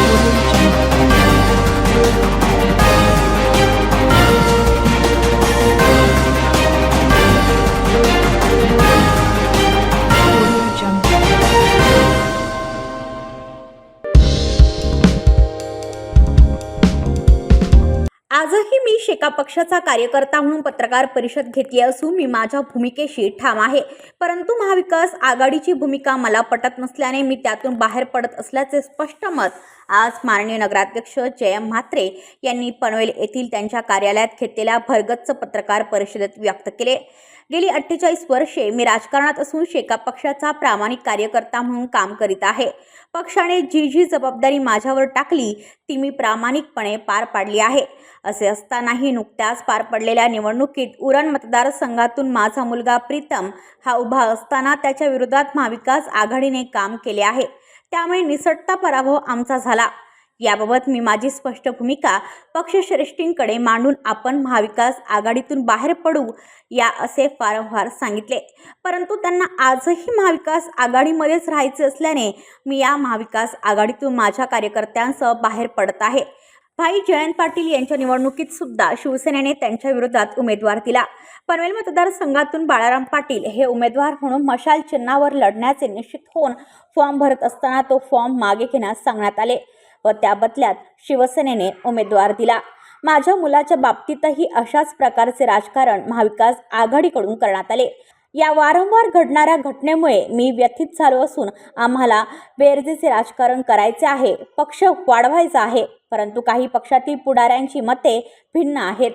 आजही एका पक्षाचा कार्यकर्ता म्हणून पत्रकार परिषद घेतली असून मी माझ्या भूमिकेशी ठाम आहे. परंतु महाविकास आघाडीची भूमिका मला पटत नसल्याने मी त्यातून बाहेर पडत असल्याचे स्पष्ट मत आज माननीय नगराध्यक्ष जयम म्हात्रे यांनी पनवेल येथील त्यांच्या कार्यालयात घेतलेल्या भरगच्च पत्रकार परिषदेत व्यक्त केले. गेली अठ्ठेचाळीस वर्षे मी राजकारणात असून शेका पक्षाचा प्रामाणिक कार्यकर्ता म्हणून काम करीत आहे. पक्षाने जी जी जबाबदारी माझ्यावर टाकली ती मी प्रामाणिकपणे पार पाडली आहे. असे असतानाही नुकत्याच पार पडलेल्या निवडणुकीत उरण मतदारसंघातून माझा मुलगा प्रीतम हा उभा असताना त्याच्या विरोधात महाविकास आघाडीने काम केले आहे. त्यामुळे निसटता पराभव आमचा झाला. याबाबत मी माझी स्पष्ट भूमिका पक्षश्रेष्ठींकडे मांडून आपण महाविकास आघाडीतून बाहेर पडू या असे वारंवार सांगितले. परंतु त्यांना आजही महाविकास आघाडीमध्येच राहायचे असल्याने मी या महाविकास आघाडीतून माझ्या कार्यकर्त्यांसह बाहेर पडत आहे. भाई जयंत पाटील यांच्या निवडणुकीत सुद्धा शिवसेनेने त्यांच्या विरोधात उमेदवार दिला. पनवेल मतदारसंघातून बाळाराम पाटील हे उमेदवार म्हणून मशाल चिन्हावर लढण्याचे निश्चित होऊन फॉर्म भरत असताना तो फॉर्म मागे घेण्यास सांगण्यात आले. व त्या बदल्यात शिवसेनेने उमेदवार दिला. माझ्या मुलाच्या बाबतीतही अशाच प्रकारचे राजकारण महाविकास आघाडीकडून करण्यात आले. या वारंवार घडणाऱ्या घटनेमुळे मी व्यथित झालो असून आम्हाला बेरजेचे राजकारण करायचे आहे पक्ष वाढवायचा आहे परंतु काही पक्षातील पुढाऱ्यांची मते भिन्न आहेत.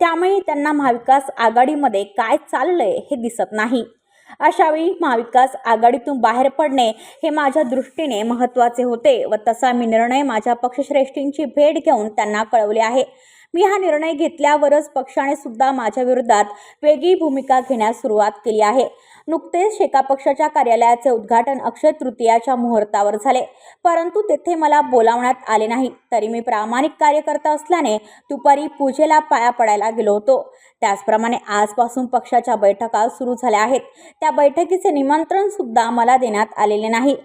त्यामुळे त्यांना महाविकास आघाडीमध्ये काय चाललंय हे दिसत नाही. अशावेळी महाविकास आघाडीतून बाहेर पडणे हे माझ्या दृष्टीने महत्त्वाचे होते व तसा मी निर्णय माझ्या पक्षश्रेष्ठींची भेट घेऊन त्यांना कळवले आहे. मी हा निर्णय घेतल्यावरच पक्षाने सुद्धा माझ्या विरोधात वेगळी भूमिका घेण्यास सुरुवात केली आहे. नुकतेच शेका पक्षाच्या कार्यालयाचे उद्घाटन अक्षय तृतीयाच्या मुहूर्तावर झाले. परंतु तेथे मला बोलावण्यात आले नाही. तरी मी प्रामाणिक कार्यकर्ता असल्याने दुपारी पूजेला पाया पडायला गेलो होतो. त्याचप्रमाणे आजपासून पक्षाच्या बैठका सुरू झाल्या आहेत. त्या बैठकीचे निमंत्रण सुद्धा मला देण्यात आलेले नाही.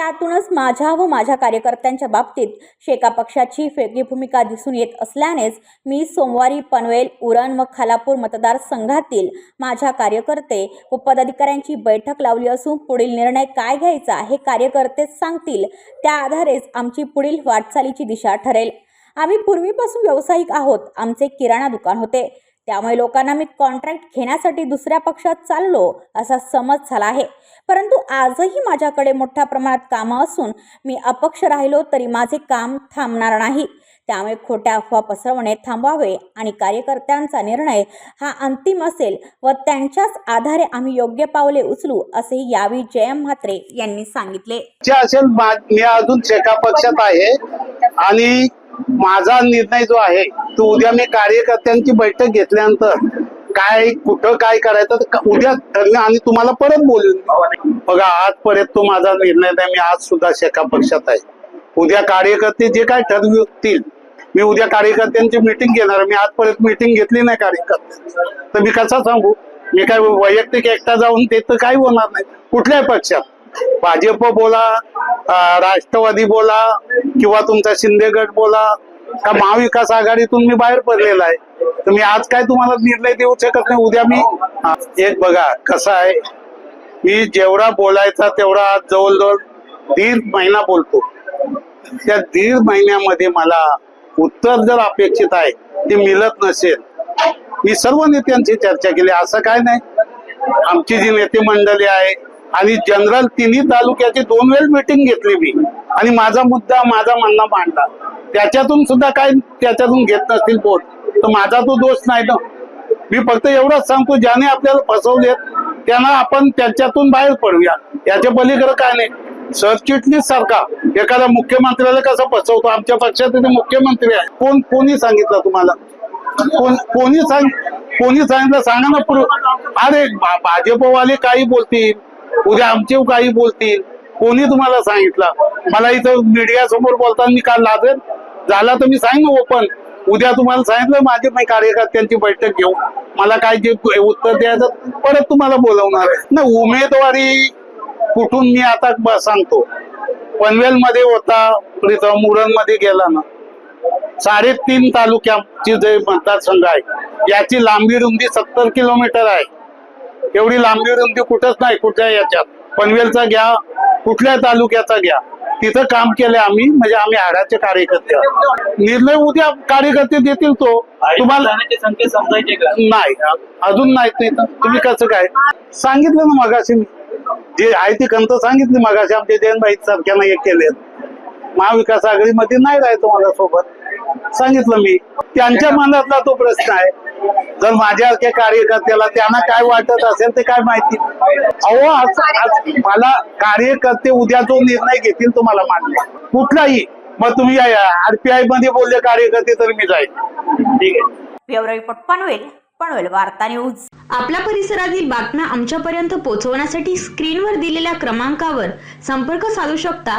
त्यातूनच माझ्या व माझ्या कार्यकर्त्यांच्या बाबतीत शेका पक्षाची फेगी भूमिका दिसून येत असल्यानेच मी सोमवारी पनवेल उरण व खालापूर मतदारसंघातील माझ्या कार्यकर्ते व पदाधिकाऱ्यांची बैठक लावली असून पुढील निर्णय काय घ्यायचा हे कार्यकर्तेच सांगतील. त्या आधारेच आमची पुढील वाटचालीची दिशा ठरेल. आम्ही पूर्वीपासून व्यावसायिक आहोत. आमचे किराणा दुकान होते. त्यामुळे लोकांना मी कॉन्ट्रॅक्ट घेण्यासाठी दुसऱ्या पक्षात चाललो असा समज झाला आहे. परंतु आजही माझ्याकडे मोठ्या प्रमाणात कामं असून मी अपक्ष राहिलो तरी माझे काम थांबणार नाही. त्यामुळे खोट्या अफवा पसरवणे थांबवावे आणि कार्यकर्त्यांचा निर्णय हा अंतिम असेल व त्यांच्याच आधारे आम्ही योग्य पावले उचलू असे यावेळी जयम म्हात्रे यांनी सांगितले. जे असेल मी अजून शेका पक्षात आहे आणि माझा निर्णय जो आहे तर उद्या मी कार्यकर्त्यांची बैठक घेतल्यानंतर काय कुठं काय करायचं उद्या ठरलं आणि तुम्हाला परत बोलून बघा आजपर्यंत तो माझा निर्णय नाही मी आज सुद्धा शेका पक्षात आहे. उद्या कार्यकर्ते जे काय ठरवतील मी उद्या कार्यकर्त्यांची मिटिंग घेणार मी आजपर्यंत मिटिंग घेतली नाही कार्यकर्ते. तर मी कसा सांगू? मी काय वैयक्तिक एकटा जाऊन ते तर काही होणार नाही. कुठल्याही पक्षात. भाजप बोला राष्ट्रवादी बोला किंवा तुमचा शिंदे गट बोला का महाविकास आघाडीतून मी बाहेर पडलेला आहे. तर मी आज काय तुम्हाला निर्णय देऊ शकत नाही उद्या मी एक बघा कसं आहे. मी जेवढा बोलायचा तेवढा आज जवळजवळ दीड महिना बोलतो. त्या दीड महिन्यामध्ये मला उत्तर जर अपेक्षित आहे ते मिळत नसेल मी सर्व नेत्यांची चर्चा केली. असं काय नाही. आमची जी नेते मंडळी आहे आणि जनरल तिन्ही तालुक्याची दोन वेळ मिटिंग घेतली मी. आणि माझा मुद्दा माझा म्हणणं मांडला. त्याच्यातून सुद्धा काय त्याच्यातून घेत नसतील बोट तर माझा तो दोष नाही ना. मी फक्त एवढंच सांगतो ज्याने आपल्याला फसवले त्यांना आपण त्याच्यातून बाहेर पडूया. याच्या पलीकडे काय नाही. सरचिटणीस सारखा एखाद्या मुख्यमंत्र्याला कसं फसवतो? आमच्या पक्षात मुख्यमंत्री आहे कोण कोणी सांगितलं तुम्हाला? कोण कोणी सांग कोणी सांगितलं? सांगा ना पुढे. अरे भाजपवाले काही बोलतील. उद्या आमचे काही बोलतील. कोणी तुम्हाला सांगितलं? मला इथं मीडिया समोर बोलताना मी काल लाजेल झाला तर मी सांग ना ओपन हो, उद्या तुम्हाला सांगितलं माझे नाही कार्यकर्त्यांची बैठक घेऊ. मला काय जे उत्तर द्यायचं परत तुम्हाला बोलवणार ना उमेदवारी कुठून मी आता सांगतो सांगतो. पनवेलमध्ये होता प्रीतममध्ये गेला ना. साडेतीन तालुक्याची जे मतदारसंघ आहे याची लांबी रुंदी सत्तर किलोमीटर आहे. एवढी लांबी रुंदी कुठंच नाही कुठल्या याच्यात. पनवेलचा घ्या कुठल्या तालुक्याचा घ्या. तिथं काम केलं आम्ही म्हणजे आम्ही हाडाचे कार्यकर्ते. निर्णय उद्या कार्यकर्ते देतील तो. तुम्हाला नाही अजून नाही. तुम्ही कसं काय? सांगितलं ना मगाशी मी. जे आहे ती कंत सांगितली मगाशी आमच्या जयंतभाई सारख्यानं हे केले महाविकास आघाडीमध्ये नाही राहायचं मला सोबत सांगितलं मी. त्यांच्या मनातला तो प्रश्न आहे. जर माझ्यासारख्या कार्यकर्त्याला त्यांना काय वाटत असेल ते काय माहिती? अहो आज आज मला कार्यकर्ते उद्या जो निर्णय घेतील तुम्हाला मान्य आहे. कुठलाही मग तुम्ही आरपीआयमध्ये बोलले कार्यकर्ते तर मी जाईल. ठीक आहे. Bureau report Panvel. पनवेल वार्ता न्यूज. आपल्या परिसरातील बातम्या आमच्यापर्यंत पोहोचवण्यासाठी स्क्रीनवर दिलेल्या क्रमांकावर संपर्क साधू शकता.